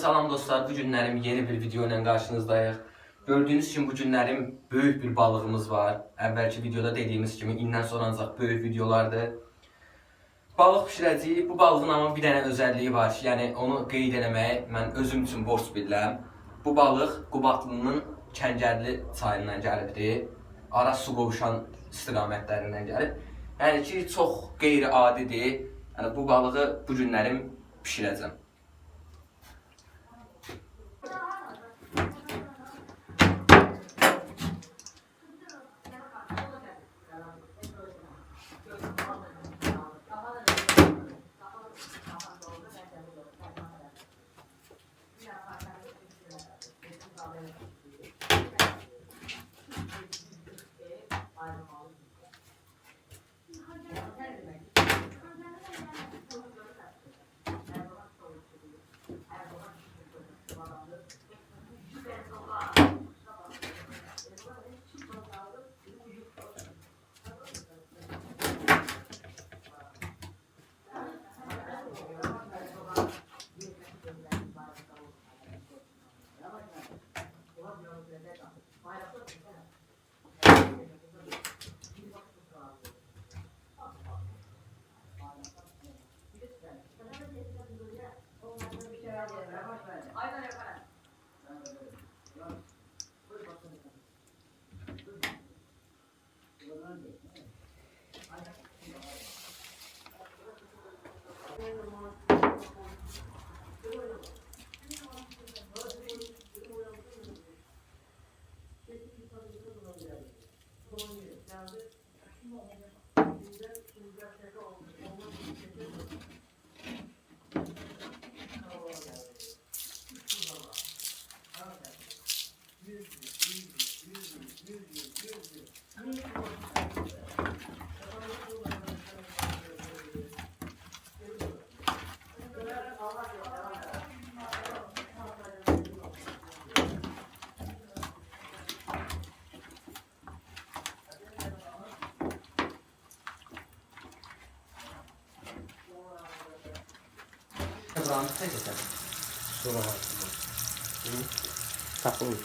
salam dostlar. Bu günlerim yeni bir video ile karşınızdayız. Gördüğünüz için bu günlerim büyük bir balığımız var. Evvelki videoda dediğimiz gibi indən sonra ancaq büyük videolardır. Balıq pişirəcəyik. Bu balığın ama bir dənə özelliği var. Yəni onu qeyd eləməyi mən özüm üçün borc bilirəm. Bu balıq Qubatlının Kəngərli çayından gəlibdi. Araz su qovuşan istiqamətlərindən gəlib. Yəni ki, çox qeyri-adidir. Yəni bu balığı bu günlərim pişirəcəm. gentle love. Oh, Buranı tezə Sonra var. Tapılır.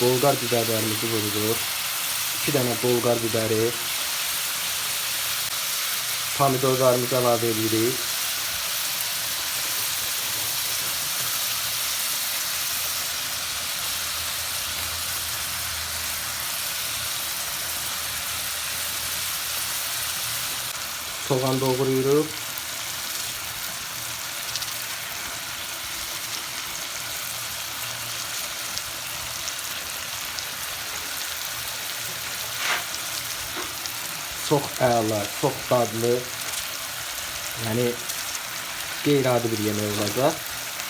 Bolgar biberlerimizi vuruyoruz. 2 tane bolgar biberi. Pomidorlarımızı əlavə edirik. Soğan doğrayırıq. Çox əla, çox dadlı. Yəni qeyri-adi bir yemək olacaq.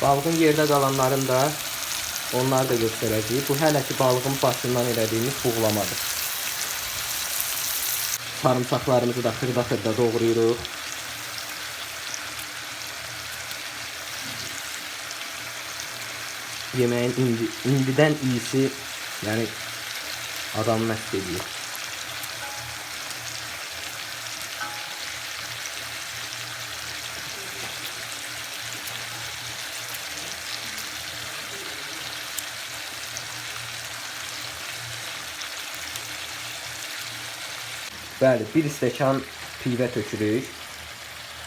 Balığın yerdə qalanlarını da onları da göstərəcəyik. Bu hələ ki balığın başından elədiyimiz buğlamadır. Sarımsaqlarımızı da xırda-xırda doğrayırıq. Yeməyin indi, indidən iyisi, yəni adam məst edir. Bəli, bir stəkan pivə tökürük.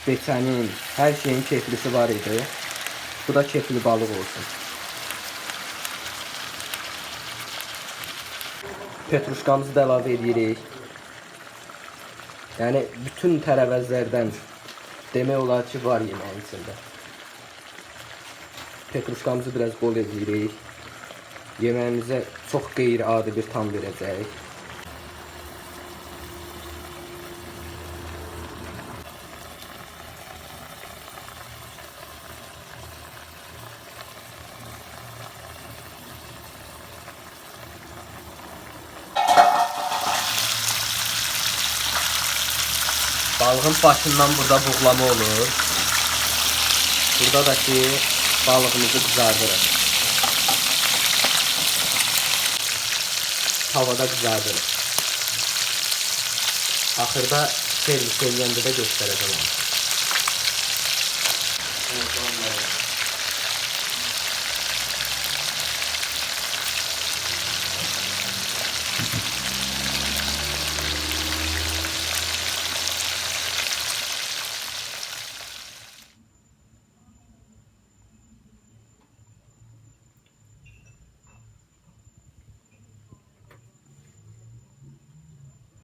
Beçənin, hər şeyin keflisi var idi. Bu da kefli balıq olsun. Petruşkamızı da əlavə edirik. Yəni bütün tərəvəzlərdən demək olar ki, var yeməyin içində. Petruşkamızı biraz bol edirik. Yeməyimizə çox qeyri-adi bir tam verəcək. Balığın başından burada buğlama olur. Burada da ki balığımızı kızardırır. Havada kızardırır. Axırda servis eləyəndə də göstərəcəm onu.